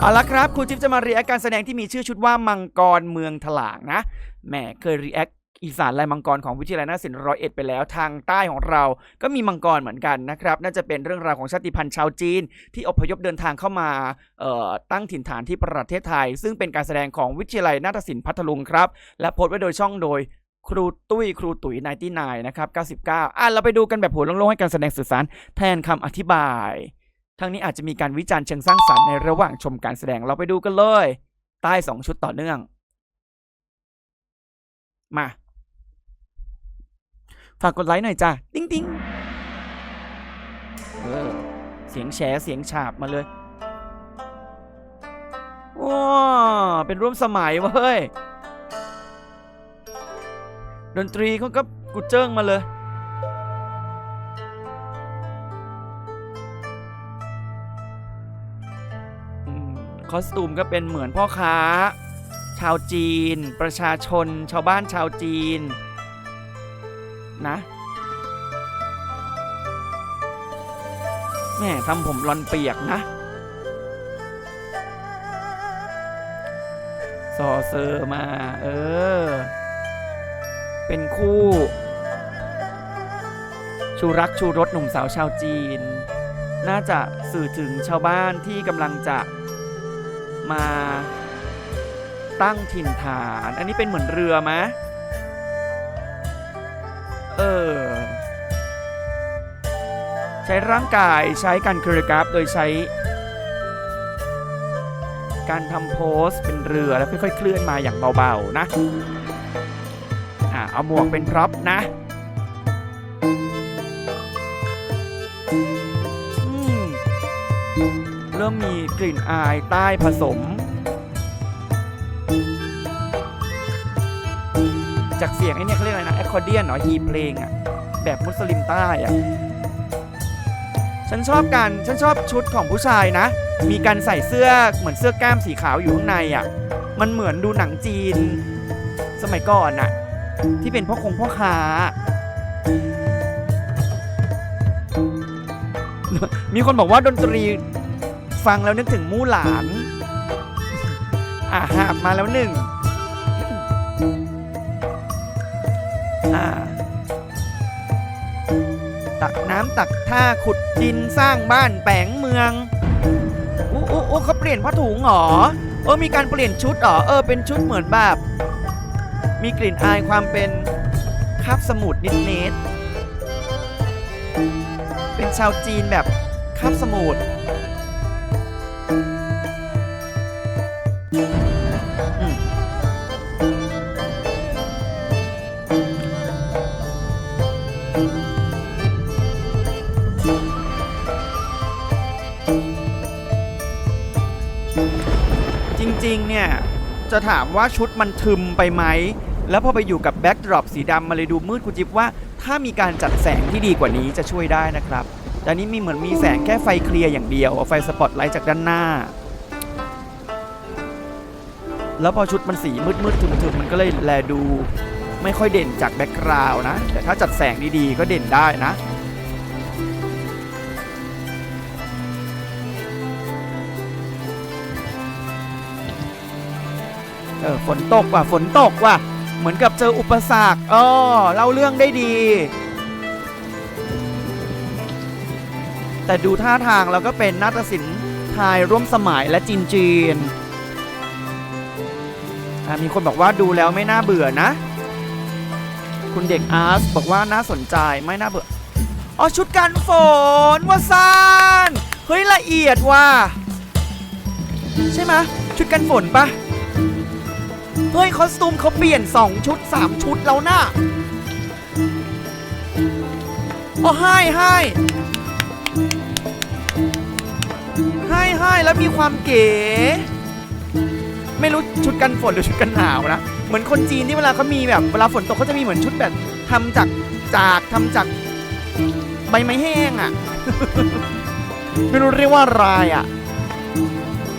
เอาละครับครูจิ๊บจะมารีแอคการแสดงที่มีชื่อชุดว่ามังกรเมืองถลางนะแหมเคยรีแอคอีสานลายมังกรของวิทยาลัยนาศิลป์ร้อยเอ็ดไปแล้วทางใต้ของเราก็มีมังกรเหมือนกันนะครับ น่าจะเป็นเรื่องราวของชาติพันธุ์ชาวจีน ที่อพยพเดินทางเข้ามาตั้งถิ่นฐานที่ประเทศไทย ซึ่งเป็นการแสดงของวิทยาลัยนาฏศิลป์พัทลุงครับ และโพสต์ไว้โดยช่องโดยครูตุ้ยครูตุ๋ย99นะครับ 99 อะเราไปดูกันแบบหัวโล่งๆให้การแสดงสื่อสารแทนคำอธิบาย ทั้งนี้อาจจะมีการวิจารณ์เชิงสร้างสรรค์ในระหว่างชมการแสดงเราไปดูกันเลย ใต้สองชุดต่อเนื่อง มา ฝากกดไลค์หน่อยจ้ะ ติ้งติ้งเออเสียงแฉเสียงฉาบมาเลยว้าเป็นร่วมสมัยเว้ย ดนตรีเขาก็กุเจิ้งมาเลย คอสตูมก็เป็นเหมือนพ่อค้า ชาวจีน ประชาชน ชาวบ้านชาวจีน นะแม่ทำผมรอนเปียกนะซอเซอร์มา เออ เป็นคู่ ชูรักชูรสหนุ่มสาวชาวจีน น่าจะสื่อถึงชาวบ้านที่กำลังจะ มาตั้งถิ่นฐาน อันนี้เป็นเหมือนเรือมะเออ ใช้ร่างกายใช้การคริกราฟโดยใช้ การทำโพสเป็นเรือแล้วค่อยๆเคลื่อนมาอย่างเบาๆนะ อ่าเอาหมวกเป็นพร็อพนะ เริ่มมีกลิ่นอายใต้ผสม จากเสียงไอ้นี่เขาเรียกอะไรนะแอคคอร์เดียนเหรอฮีเพลงอะแบบมุสลิมใต้อะฉันชอบการฉันชอบชุดของผู้ชายนะ มีการใส่เสื้อเหมือนเสื้อกล้ามสีขาวอยู่ข้างในอะมันเหมือนดูหนังจีน สมัยก่อนอะที่เป็นพ่อคงพ่อค้ามีคนบอกว่าดนตรี ฟังแล้วนึกถึงมู่หลาน อ่าหาบมาแล้วหนึ่งอ่าตักน้ำตักท่าขุดดินสร้างบ้านแปลงเมืองอู้อู้อู้เขาเปลี่ยนผ้าถุงหรอเออมีการเปลี่ยนชุดหรอเออเป็นชุดเหมือนแบบมีกลิ่นอายความเป็นคาบสมุทรนิดเนตเป็นชาวจีนแบบคาบสมุทร จะถามว่าชุดมันทึมไปไหม แล้วพอไปอยู่กับแบ็กดรอปสีดำมาเลยดูมืดคุณจิ๊บว่า ถ้ามีการจัดแสงที่ดีกว่านี้จะช่วยได้นะครับ แต่นี้มีเหมือนมีแสงแค่ไฟเคลียร์อย่างเดียว ไฟสปอตไลท์จากด้านหน้า แล้วพอชุดมันสีมืดๆทึมๆมันก็เลยแลดู ไม่ค่อยเด่นจากแบ็กกราวน์นะแต่ถ้าจัดแสงดีๆก็เด่นได้นะ เออฝนตกว่ะฝนตกว่ะเหมือนกับเจออุปสรรคอ๋อเล่าเรื่องได้ดี แต่ดูท่าทางแล้วก็เป็นนาฏศิลป์ไทยร่วมสมัยและจีนจีนมีคนบอกว่าดูแล้วไม่น่าเบื่อนะ คุณเด็กอาร์ตบอกว่าน่าสนใจไม่น่าเบื่ออ๋อชุดกันฝนว่าซานเฮ้ยละเอียดว่ะใช่ไหมชุดกันฝนปะ เฮ้ย คอสตูมเขาเปลี่ยน 2 ชุด 3 ชุดแล้วนะอ๋อให้ให้ให้ให้แล้วมีความเก๋ ไม่รู้ชุดกันฝนหรือชุดกันหนาวนะ เหมือนคนจีนที่เวลาเขามีแบบเวลาฝนตกเขาจะมีเหมือนชุดแบบทำจากจากทำจากใบไม้แห้งอะ่ะ ไม่รู้เรียกว่าอะไรอะ่ะ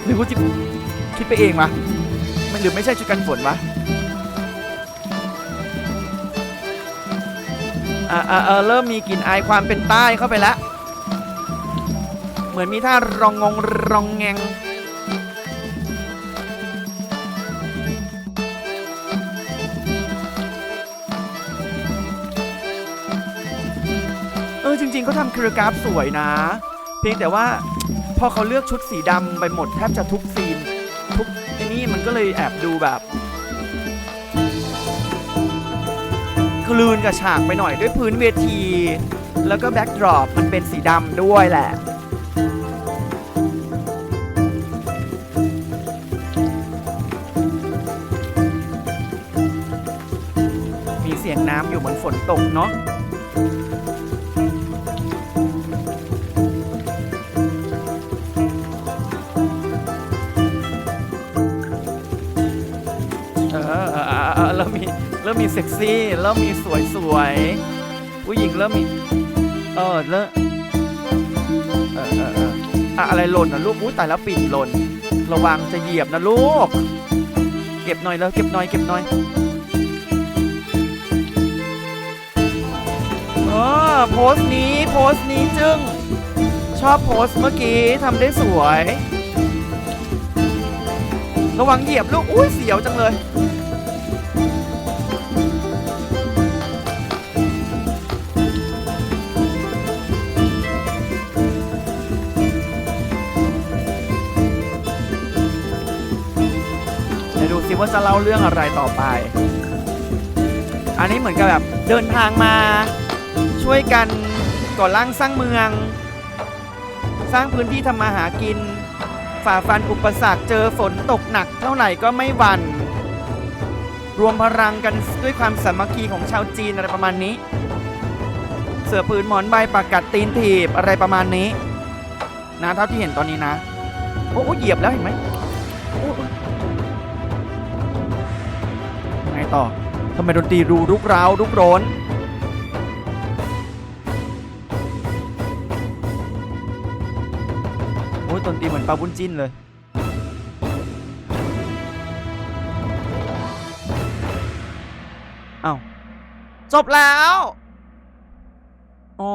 หรือกูจิคิดไปเองวะ มันหรือไม่ใช่ชุดกันฝนวะอ่าอ่เริ่มมีกลิ่นอายความเป็นใต้เข้าไปแล้ว เหมือนมีท่ารองงงรองแงงเออจริงๆเขาทำครีกราฟสวยนะ เพียงแต่ว่าพอเขาเลือกชุดสีดำไปหมดแทบจะทุกซีน ก็เลยแอบดูแบบกลืนกับฉากไปหน่อยด้วยพื้นเวที แล้วก็แบ็กดรอปมันเป็นสีดำด้วยแหละมีเสียงน้ำอยู่เหมือนฝนตกเนาะ เริ่มมีเซ็กซี่เริ่มมีสวยสวยผู้หญิงเริ่มมีเออเริ่มเออเออเอออะอะไรหล่นนะลูกอุ้ยตายแล้วปิ่นหล่นระวังจะเหยียบนะลูก เก็บหน่อยแล้วเก็บหน่อยเก็บหน่อยเออโพสต์นี้โพสต์นี้จึงชอบโพสต์เมื่อกี้ทำได้สวย ระวังเหยียบลูกอุ้ยเสียวจังเลย ว่าจะเล่าเรื่องอะไรต่อไป อันนี้เหมือนกับแบบเดินทางมา ช่วยกันก่อร่างสร้างเมือง สร้างพื้นที่ทำมาหากิน ฝ่าฟันอุปสรรคเจอฝนตกหนักเท่าไหร่ก็ไม่หวัน่น รวมพลังกันด้วยความสามัคคีของชาวจีนอะไรประมาณนี้ เสือปืนหมอนใบปากกัดตีนถีบอะไรประมาณนี้นะเท่าที่เห็นตอนนี้นะ โอ้โหเหยียบแล้วเห็นไหม ต่อทำไมดนตรีรูรุกร้าวรุกร้นโอ้ยดนตรีเหมือนปลาบุญจิ้นเลยเอ้าจบแล้ว อ๋อ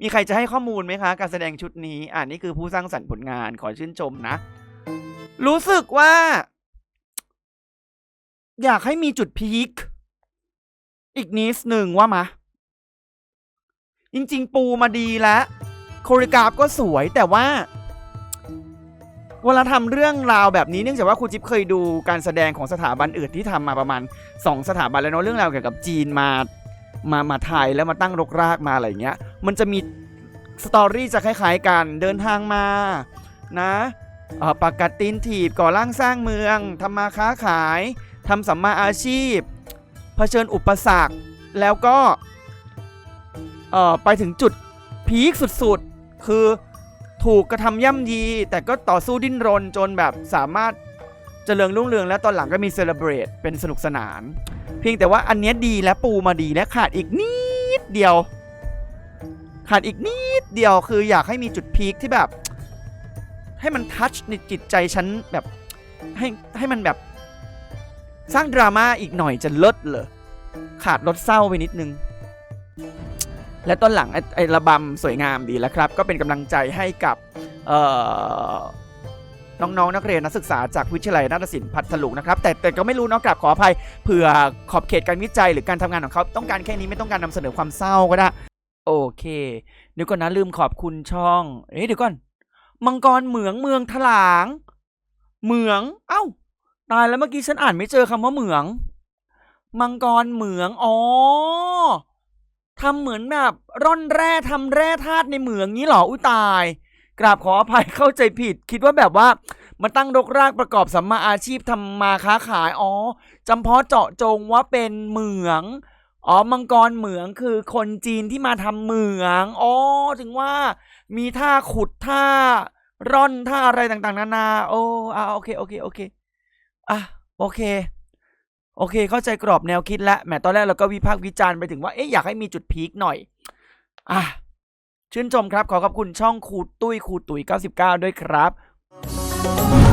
มีใครจะให้ข้อมูลไหมคะ การแสดงชุดนี้ อ่านี่คือผู้สร้างสรรค์ผลงานขอชื่นชมนะ รู้สึกว่า อยากให้มีจุดพีคอีกนิดหนึ่งว่ามะจริง ๆ ปูมาดีแล้วโคริกราฟก็สวยแต่ว่าเวลาทำเรื่องราวแบบนี้เนื่องจากว่าครูจิ๊บเคยดูการแสดงของสถาบันอื่นที่ทำมาประมาณ 2 สถาบันแล้วเนาะเรื่องราวเกี่ยวกับจีนมามามาไทยแล้วมาตั้งรกรากมาอะไรเงี้ย มันจะมีสตอรี่จะคล้ายๆกันเดินทางมานะปากกัดตีนถีบก่อร่างสร้างเมืองทำมาค้าขาย ทำสัมมาอาชีพ เผชิญอุปสรรค แล้วก็เอ่อไปถึงจุดพีคสุดๆ คือถูกกระทำย่ำยี แต่ก็ต่อสู้ดิ้นรนจนแบบสามารถเจริญรุ่งเรืองและตอนหลังก็มีเซเลบรตเป็นสนุกสนาน เพียงแต่ว่าอันเนี้ยดีและปูมาดีและขาดอีกนิดเดียว ขาดอีกนิดเดียวคืออยากให้มีจุดพีคที่แบบ ให้มันทัชในจิตใจฉันแบบให้ให้มันแบบ สร้างดราม่าอีกหน่อยจะเลิศเลยขาดรสเศร้าไปนิดนึง และตอนหลังไอ้ระบำสวยงามดีแล้วครับ ก็เป็นกำลังใจให้กับเอ่อน้องๆนักเรียนนักศึกษาจากวิทยาลัยนาฏศิลป์พัทลุงนะครับ แต่แต่ก็ไม่รู้นาะกลับขออภัยเผื่อขอบเขตการวิจัยหรือการทำงานของเขาต้องการแค่นี้ไม่ต้องการนำเสนอความเศร้าก็ได้ โอเคเดี๋ยวก่อนนะลืมขอบคุณช่องเอ๊ะเดี๋ยวก่อน มังกรเหมืองเมืองถลาง เหมือง เอ้า ตายแล้วเมื่อกี้ฉันอ่านไม่เจอคำว่าเหมือง มังกรเหมือง อ๋อทำเหมือนแบบร่อนแร่ทำแร่ธาตุในเหมืองนี้เหรอ อุ้ยตาย กราบขออภัยเข้าใจผิด คิดว่าแบบว่ามาตั้งรกรากประกอบสัมมาอาชีพทำมาค้าขาย อ๋อจำเพาะเจาะจงว่าเป็นเหมือง อ๋อ มังกรเหมืองคือคนจีนที่มาทำเหมือง อ๋อ ถึงว่ามีท่าขุดท่าร่อนท่าอะไรต่างๆ นานา โอ้อ่าโอเค โอเค โอเค อะโอเค โอเค เข้าใจกรอบแนวคิดแล้วแหมตอนแรกเราก็วิพากษ์วิจารณ์ไปถึงว่าเอ๊ะอยากให้มีจุดพีคหน่อย อะชื่นชมครับ ขอขอบคุณช่องครูตุ้ยครูตุ๋ย 99 ด้วยครับ